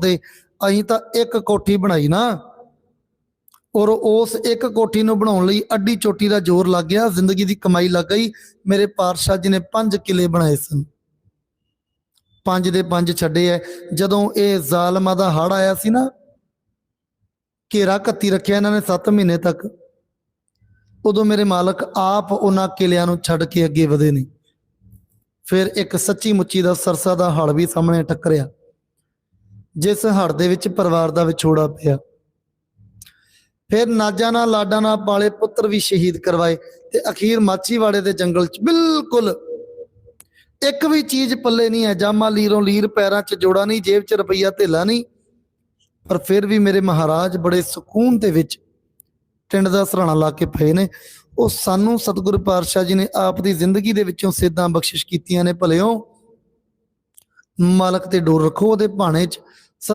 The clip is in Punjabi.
ਦੇ ਅਸੀਂ ਤਾਂ ਇੱਕ ਕੋਠੀ ਬਣਾਈ ਨਾ ਔਰ ਉਸ ਇੱਕ ਕੋਠੀ ਨੂੰ ਬਣਾਉਣ ਲਈ ਅੱਡੀ ਚੋਟੀ ਦਾ ਜ਼ੋਰ ਲੱਗ ਗਿਆ, ਜ਼ਿੰਦਗੀ ਦੀ ਕਮਾਈ ਲੱਗ ਗਈ। ਮੇਰੇ ਪਾਤਸ਼ਾਹ ਜੀ ਨੇ ਪੰਜ ਕਿਲੇ ਬਣਾਏ ਸਨ। ਪੰਜ ਦੇ ਪੰਜ ਛੱਡੇ ਐ। ਜਦੋਂ ਇਹ ਜ਼ਾਲਮਾਂ ਦਾ ਹੜ ਆਇਆ ਸੀ ਨਾ, ਘੇਰਾ ਕੱਤੀ ਰੱਖਿਆ ਇਹਨਾਂ ਨੇ 7 ਮਹੀਨੇ ਤੱਕ। ਉਦੋਂ ਮੇਰੇ ਮਾਲਕ ਆਪ ਉਹਨਾਂ ਕਿਲਿਆਂ ਨੂੰ ਛੱਡ ਕੇ ਅੱਗੇ ਵਧੇ ਨੇ। ਫਿਰ ਇੱਕ ਸੱਚੀ ਮੁੱਚੀ ਦਾ ਸਰਸਾ ਦਾ ਹੜ ਵੀ ਸਾਹਮਣੇ ਟੱਕਰਿਆ। ਜਿਸ ਹੜ ਦੇ ਵਿੱਚ ਪਰਿਵਾਰ ਦਾ ਵਿਛੋੜਾ ਪਿਆ। ਫਿਰ ਨਾਜਾਂ ਨਾਲ, ਲਾਡਾਂ ਨਾਲ ਪਾਲੇ ਪੁੱਤਰ ਵੀ ਸ਼ਹੀਦ ਕਰਵਾਏ ਤੇ ਅਖੀਰ ਮਾਚੀਵਾੜੇ ਦੇ ਜੰਗਲ 'ਚ ਬਿਲਕੁਲ ਇੱਕ ਵੀ ਚੀਜ਼ ਪੱਲੇ ਨਹੀਂ ਹੈ। ਜਾਮਾ ਲੀਰੋਂ ਲੀਰ ਪੈਰਾਂ 'ਚ ਜੋੜਾ ਨਹੀਂ, ਜੇਬ 'ਚ ਰੁਪਈਆ ਧੇਲਾ ਨਹੀਂ। ਪਰ ਫਿਰ ਵੀ ਮੇਰੇ ਮਹਾਰਾਜ ਬੜੇ ਸਕੂਨ ਦੇ ਵਿੱਚ ਟਿੰਡ ਦਾ ਸਰਾਣਾ ਲਾ ਕੇ ਪਏ ਨੇ। ਉਹ ਸਾਨੂੰ ਸਤਿਗੁਰ ਪਾਤਸ਼ਾਹ ਜੀ ਨੇ ਆਪ ਦੀ ਜ਼ਿੰਦਗੀ ਦੇ ਵਿੱਚੋਂ ਸੇਧਾਂ ਬਖਸ਼ਿਸ਼ ਕੀਤੀਆਂ ਨੇ। ਭਲਿਓ, ਮਾਲਕ ਤੇ ਡੋਰ ਰੱਖੋ ਉਹਦੇ ਭਾਣੇ 'ਚ।